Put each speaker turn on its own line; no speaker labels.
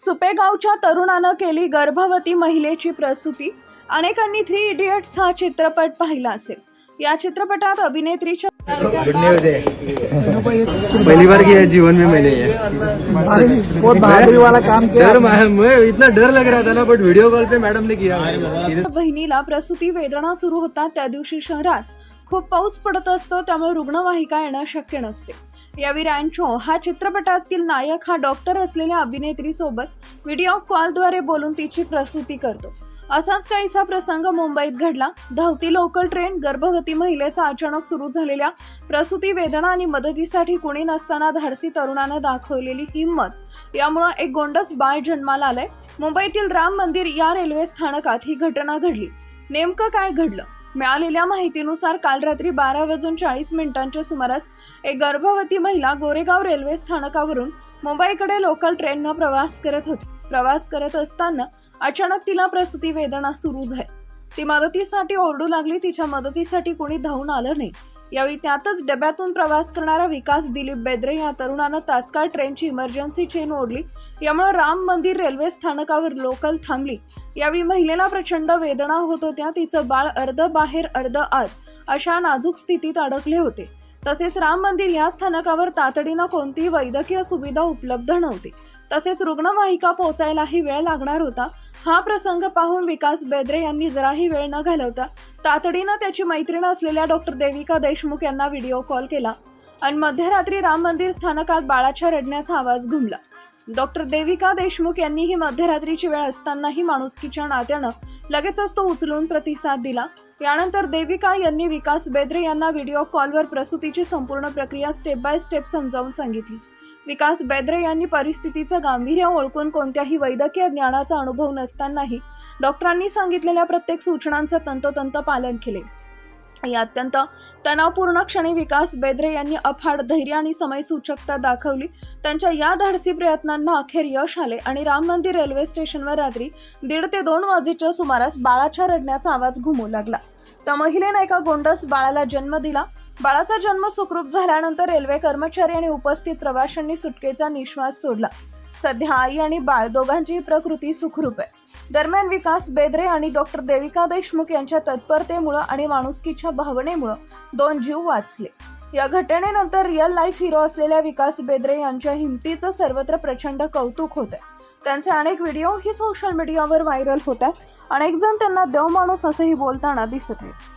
सुपेगावच्या तरुणानं केली गर्भवती महिलेची प्रसूती. अनेकांनी थ्री इडियट्स हा चित्रपट पाहिला असेल. या चित्रपटात अभिनेत्रीच्या
पहली बार किया है जीवन में मैंने ये.
बहुत बहादुरी वाला काम किया.
डर मैं इतना डर लग रहा था ना बट वीडियो कॉल पे मैडम ने किया.
बहिणीला प्रसूती वेदना सुरू होतात त्या दिवशी शहरात. खूप पाऊस पडत असतो त्यामुळे रुग्णवाहिका येणं शक्य नसते. यावी रॅन्चो हा चित्रपटातील नायक हा डॉक्टर असलेल्या अभिनेत्रीसोबत व्हिडिओ कॉलद्वारे बोलून तिची प्रसूती करतो. असाच काहीसा प्रसंग मुंबईत घडला. धावती लोकल ट्रेन गर्भवती महिलेचा अचानक सुरू झालेल्या प्रसूती वेदना आणि मदतीसाठी कुणी नसताना धाडसी तरुणानं दाखवलेली हिंमत. यामुळं एक गोंडस बाळ जन्माला आलंय. मुंबईतील राम मंदिर या रेल्वे स्थानकात ही घटना घडली. नेमकं काय घडलं? मिळालेल्या माहितीनुसार काल रात्री बारा वाजून चाळीस मिनिटांच्या सुमारास एक गर्भवती महिला गोरेगाव रेल्वे स्थानकावरून मुंबईकडे लोकल ट्रेननं प्रवास करत होती. प्रवास करत असताना अचानक तिला प्रसूती वेदना सुरू झाली ती मदतीसाठी ओरडू लागली तिच्या मदतीसाठी कोणी धावून आलं नाही. यावेळी त्यातच डब्यातून प्रवास करणारा विकास दिलीप बेद्रे या तरुणानं तात्काळ ट्रेनची इमर्जन्सी चेन ओढली. यामुळे राम मंदिर रेल्वे स्थानकावर लोकल थांबली. यावेळी महिलेला प्रचंड वेदना होत होत्या. तिचं बाळ अर्ध बाहेर अर्ध आत अशा नाजूक स्थितीत अडकले होते. तसेच राम मंदिर या स्थानकावर तातडीनं कोणतीही वैद्यकीय सुविधा उपलब्ध नव्हती. तसेच रुग्णवाहिका पोहोचायलाही वेळ लागणार होता. हा प्रसंग पाहून विकास बेद्रे यांनी जराही वेळ न घालवता तातडीनं त्याची मैत्रीण असलेल्या डॉक्टर देविका देशमुख यांना व्हिडिओ कॉल केला आणि मध्यरात्री राम मंदिर स्थानकात बाळाच्या रडण्याचा आवाज घुमला. डॉक्टर देविका देशमुख यांनी ही मध्यरात्रीची वेळ असतानाही माणुसकीच्या नात्यानं लगेचच तो उचलून प्रतिसाद दिला. यानंतर देविका यांनी विकास बेद्रे यांना व्हिडिओ कॉलवर प्रसूतीची संपूर्ण प्रक्रिया स्टेप बाय स्टेप समजावून सांगितली. विकास बेद्रे यांनी परिस्थितीचं गांभीर्य ओळखून कोणत्याही वैद्यकीय ज्ञानाचा अनुभव नसतानाही डॉक्टरांनी सांगितलेल्या प्रत्येक सूचनांचं तंतोतंत पालन केले. या अत्यंत तणावपूर्ण क्षणी विकास बेद्रे यांनी अफाट धैर्य आणि समयसूचकता दाखवली. त्यांच्या या धाडसी प्रयत्नांना अखेर यश आले आणि राम मंदिर रेल्वे स्टेशनवर रात्री दीड ते दोन वाजेच्या सुमारास बाळाच्या रडण्याचा आवाज घुमू लागला. त्या महिलेनं एका गोंडस बाळाला जन्म दिला. बाळाचा जन्म सुखरूप झाल्यानंतर रेल्वे कर्मचारी आणि उपस्थित प्रवाशांनी सुटकेचा निश्वास सोडला. सध्या आई आणि बाळ दोघांची प्रकृती सुखरूप आहे. दरम्यान विकास बेद्रे आणि डॉक्टर देविका देशमुख यांच्या तत्परतेमुळं आणि माणुसकीच्या भावनेमुळं दोन जीव वाचले. या घटनेनंतर रिअल लाईफ हिरो असलेल्या विकास बेद्रे यांच्या हिमतीचं सर्वत्र प्रचंड कौतुक होत आहे त्यांचे अनेक व्हिडिओ ही सोशल मीडियावर व्हायरल होतात. अनेक जण त्यांना देव माणूस असंही बोलताना दिसत आहेत.